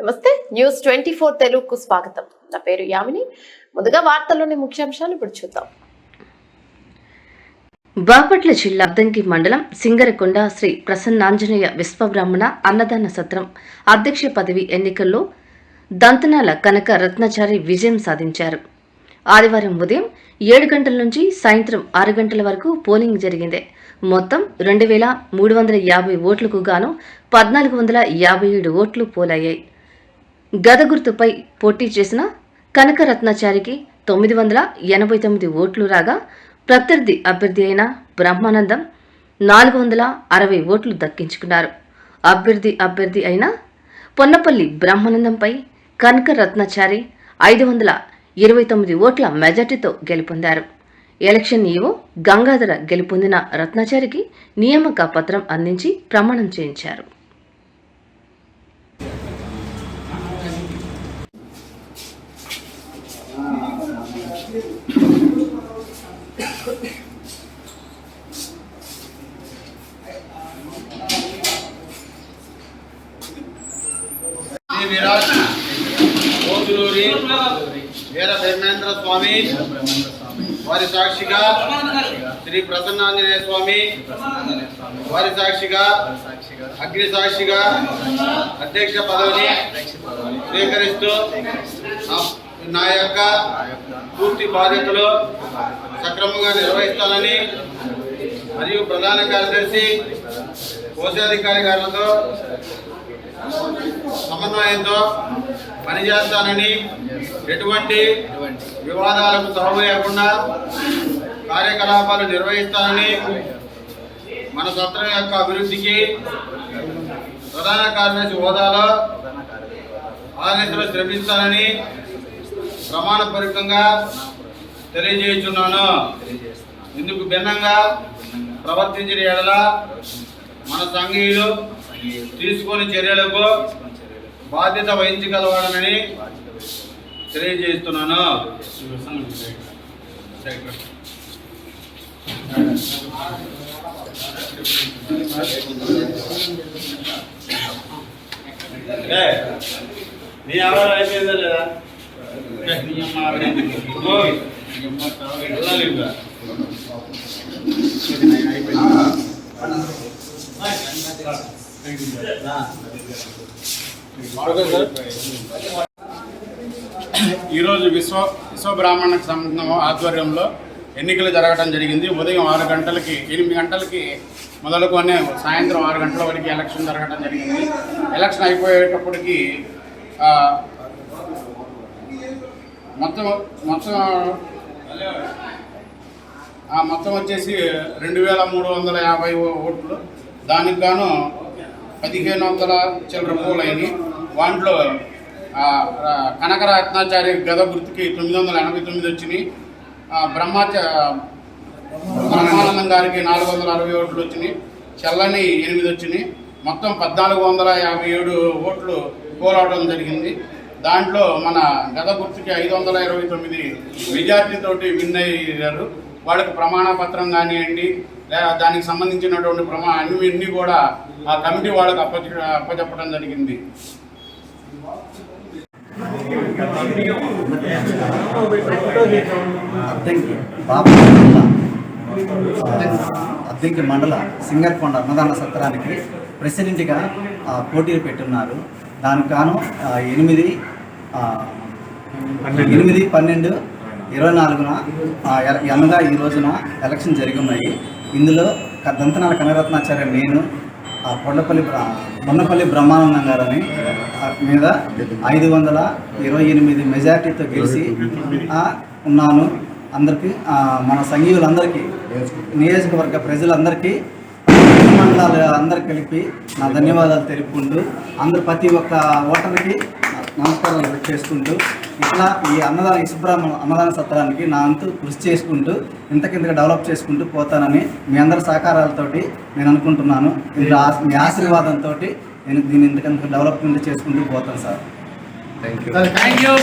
నమస్తే news twenty four తెలుగుకు స్వాగతం. నా పేరు యామిని. ముందుగా వార్తల్లోని ముఖ్యాంశాలు ఇప్పుడు చూద్దాం. బాపట్ల జిల్లా అద్దంకి మండలం సింగరకొండ శ్రీ ప్రసన్నాంజనేయ విశ్వబ్రాహ్మణ అన్నదాన సత్రం అధ్యక్ష పదవి ఎన్నికల్లో దంతనాల కనక రత్నాచారి విజయం సాధించారు. ఆదివారం ఉదయం ఏడు గంటల నుంచి సాయంత్రం ఆరు గంటల వరకు పోలింగ్ జరిగింది. మొత్తం రెండు వేల మూడు వందల యాభై ఓట్లకు గాను పద్నాలుగు వందల యాభై ఏడు ఓట్లు పోలయ్యాయి. గద గుర్తుపై పోటీ చేసిన కనకరత్నాచారికి తొమ్మిది వందల ఎనభై తొమ్మిది ఓట్లు రాగా ప్రత్యర్థి అభ్యర్థి అయిన బ్రహ్మానందం నాలుగు వందల అరవై ఓట్లు దక్కించుకున్నారు. అభ్యర్థి అభ్యర్థి అయిన పొన్నపల్లి బ్రహ్మానందంపై కనకరత్నాచారి ఐదు వందల ఇరవై తొమ్మిది ఓట్ల మెజార్టీతో గెలుపొందారు. ఎలక్షన్ ఈవో గంగాధర గెలుపొందిన రత్నాచారికి నియామక పత్రం అందించి ప్రమాణం చేయించారు. విరాట్ కోతులూరి వీర బ్రహ్మేంద్ర స్వామి వారి సాక్షిగా శ్రీ ప్రసన్నాంజనేయ స్వామి వారి సాక్షిగా అగ్ని సాక్షిగా అధ్యక్ష పదవిని స్వీకరిస్తూ నా- యొక్క పూర్తి బాధ్యతలు సక్రమంగా నిర్వహిస్తానని మరియు ప్రధాన కార్యదర్శి కోశాధికారి గారులతో సమన్వయంతో పనిచేస్తానని ఎటువంటి వివాదాలకు తావు కార్యకలాపాలు నిర్వహిస్తానని మన సత్రం యొక్క అభివృద్ధికి ప్రధాన కార్యదర్శి హోదాలో ఆదేశాలు శ్రమిస్తానని ప్రమాణపూర్వకంగా తెలియజేస్తున్నాను ఇందుకు భిన్నంగా ప్రవర్తించిన ఎడల మన సంఘీయులు తీసుకుని చర్యలకు బాధ్యత వహించగలవాడనని తెలియజేస్తున్నాను మీ నీ అయిపోయిందా లేదా? ఈరోజు విశ్వ విశ్వ బ్రాహ్మణ సంఘం ఆధ్వర్యంలో ఎన్నికలు జరగడం జరిగింది. ఉదయం ఆరు గంటలకి ఎనిమిది గంటలకి మొదలుకొనే సాయంత్రం ఆరు గంటల వరకు ఎలక్షన్ జరగడం జరిగింది. ఎలక్షన్ అయిపోయేటప్పటికి మొత్తం మొత్తం ఆ మొత్తం వచ్చేసి రెండు వేల మూడు వందల యాభై ఓట్లు. దానికి గాను పదిహేను వందల చిల్లర పూలు అయినాయి. వాటిలో కనకరత్నాచారి గద గుర్తుకి తొమ్మిది వందల ఎనభై తొమ్మిది వచ్చినాయి. బ్రహ్మాచ బ్రహ్మానందం గారికి నాలుగు వందల అరవై ఓట్లు వచ్చినాయి. చల్లని ఎనిమిది వచ్చినాయి. మొత్తం పద్నాలుగు వందల యాభై ఏడు ఓట్లు పోరాడడం జరిగింది. దాంట్లో మన గత గుర్తుకి ఐదు వందల ఇరవై తొమ్మిది మెజార్టీ విన్ అయ్యారు. వాళ్ళకి ప్రమాణ పత్రం కానివ్వండి లేదా దానికి సంబంధించినటువంటి ప్రమా అన్ని అన్ని కూడా ఆ కమిటీ వాళ్ళకి అప్ప అప్పచెప్పడం జరిగింది. అద్దంకి మండల సింగర్కొండ అన్నదాన సత్రానికి ప్రెసిడెంట్గా ఆ, పోటీలు పెట్టున్నారు. దానికి గాను ఎనిమిది ఎనిమిది పన్నెండు ఇరవై నాలుగున అనగా ఈ రోజున ఎలక్షన్ జరిగి ఉన్నాయి ఇందులో దంతనాల కనరత్నాచార్య నేను ఆ కొండపల్లి కొండపల్లి బ్రహ్మానందం గారని మీద ఐదు వందల ఇరవై ఎనిమిది మెజార్టీతో గెలిచి ఉన్నాను. అందరికీ మన సంఘీయులందరికీ నియోజకవర్గ ప్రజలందరికీ మండలాలు అందరు కలిపి నా ధన్యవాదాలు తెలుపుకుంటూ అందరు ప్రతి ఒక్క ఓటర్కి నమస్కారాలు చేసుకుంటూ ఇట్లా ఈ అన్నదాన ఇసుబ్రాహ్మణ అన్నదాన సత్రానికి నా అంతు కృషి చేసుకుంటూ ఇంతకింతగా డెవలప్ చేసుకుంటూ పోతానని మీ అందరి సహకారాలతోటి నేను అనుకుంటున్నాను. మీ ఆశీర్వాదంతో నేను దీన్ని ఇంతకంత డెవలప్మెంట్ చేసుకుంటూ పోతాను సార్. Thank you